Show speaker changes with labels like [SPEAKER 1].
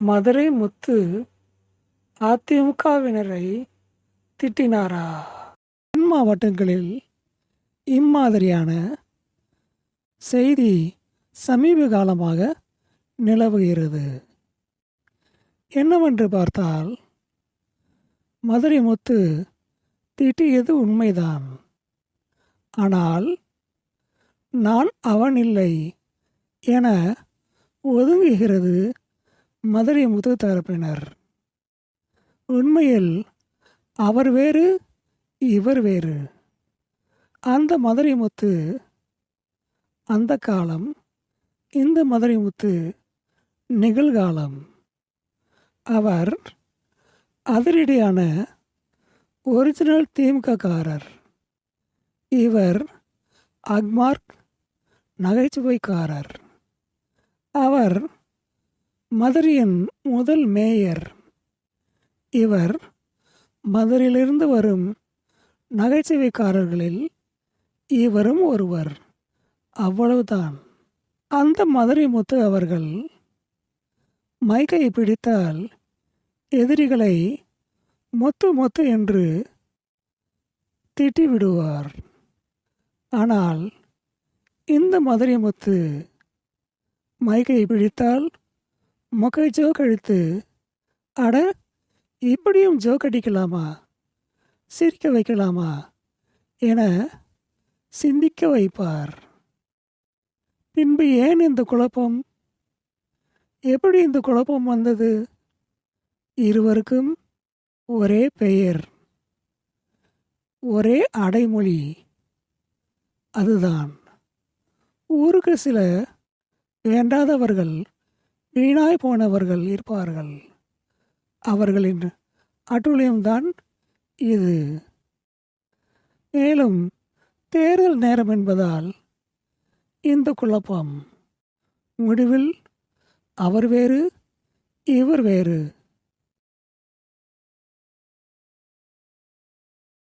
[SPEAKER 1] மதுரை முத்து அதிமுகவினரை திட்டினாரா? தென் மாவட்டங்களில் இம்மாதிரியான செய்தி சமீப காலமாக நிலவுகிறது. என்னவென்று பார்த்தால் மதுரை முத்து திட்டியது உண்மைதான். ஆனால் நான் அவன் இல்லை என ஒதுங்குகிறது மதுரை முத்து தரப்பினர் உண்மையில் அவர் வேறு இவர் வேறு. அந்த மதுரை முத்து அந்த காலம் இந்த மதுரை முத்து நிகழ்காலம். அவர் அதிரடியான ஒரிஜினல் திமுககாரர் இவர் அக்மார்க் நகைச்சுவைக்காரர். அவர் மதுரையின் முதல் மேயர் இவர் மதுரையிலிருந்து வரும் நகைச்சுவைக்காரர்களில் இவரும் ஒருவர். அவ்வளவுதான். அந்த மதுரை முத்து அவர்கள் மைக்கை பிடித்தால் எதிரிகளை மொத்து மொத்து என்று திட்டிவிடுவார். ஆனால் இந்த மதுரை முத்து மைக்கை பிடித்தால் மக்கள் ஜோக் அழுத்து அட இப்படியும் ஜோக் அடிக்கலாமா? சிரிக்க வைக்கலாமா? என சிந்திக்க வைப்பார். பின்பு ஏன் இந்த குழப்பம்? எப்படி இந்த குழப்பம் வந்தது? இருவருக்கும் ஒரே பெயர். ஒரே அடைமொழி. அதுதான். ஊருக்கு சில வேண்டாதவர்கள் வீணாய் போனவர்கள் இருப்பார்கள். அவர்களின் அட்டுழியம்தான் இது. மேலும் தேர்தல் நேரம் என்பதால் இந்த குழப்பம் முடிவில் அவர் வேறு இவர் வேறு.